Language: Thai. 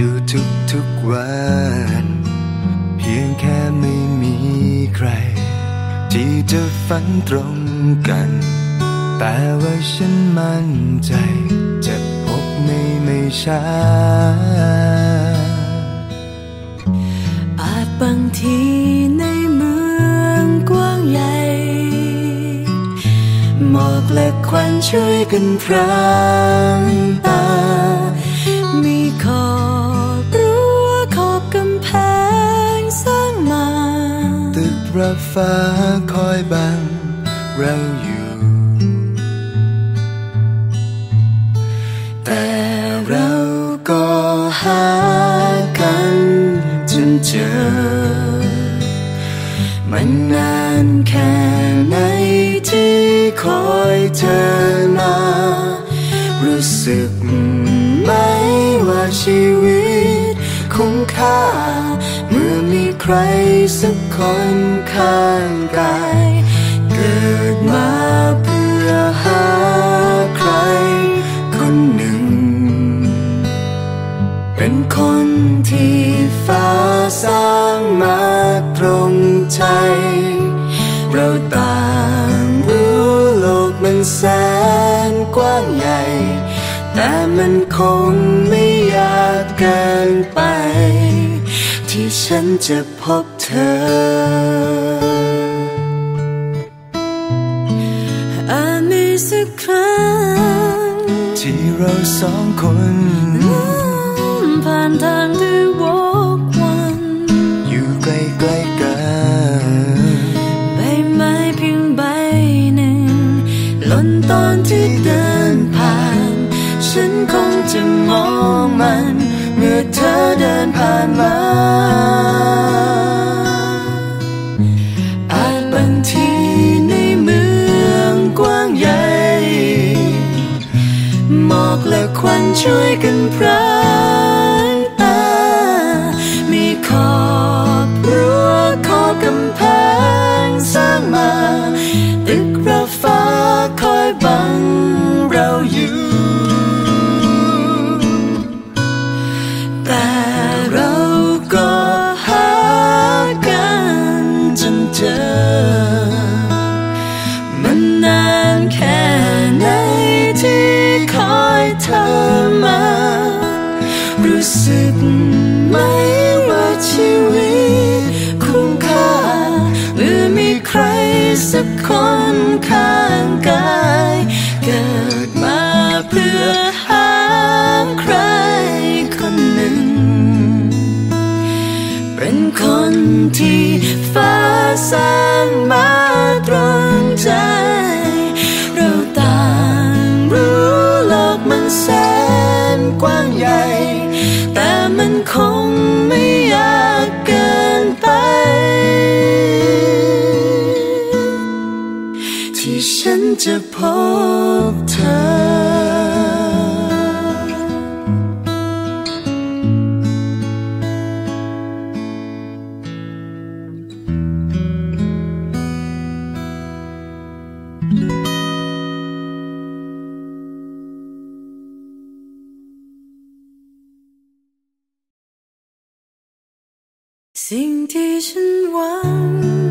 อยู่ทุกทุกวัน เพียงแค่ไม่มีใคร ที่จะฝันตรงกัน แต่ว่าฉันมั่นใจ จะพบไม่ไม่ช้า อาจบางทีในเมืองกว้างใหญ่หมอกและควันช่วยกันพรางตา มีขอ รับฟ้าคอยบังเราอยู่ แต่เราก็หากันจนเจอ มันนานแค่ไหนที่คอยเธอมา รู้สึกไหมว่าชีวิต คุ้มค่า เมื่อมีใครสักคนข้างกาย เกิดมาเพื่อหาใคร คนหนึ่ง เป็นคนที่ฟ้าสร้างมาตรงใจ เราต่างรู้โลกมันแสนกว้างใหญ่ แต่มันคง เกินไป ที่ฉันจะพบเธออาจมีสักครั้ง ที่เราสองคนผ่านทางที่วกวัน อยู่ใกล้ๆกันใบไม้เพียงใบหนึ่งหล่นตอนที่เดินานมา อาจบางทีในเมืองกว้างใหญ่ หมอกและควันช่วยกันพรางตา มีขอบรั้วขอบกำแพง ไหมว่าชีวิตคุ้มค่าเมื่อมีใครสักคนข้างกาย เกิดมาเพื่อหาใครคนหนึ่ง เป็นคนที่ฟ้าสร้างมาตรงใจ สิ่งที่ฉันหวัง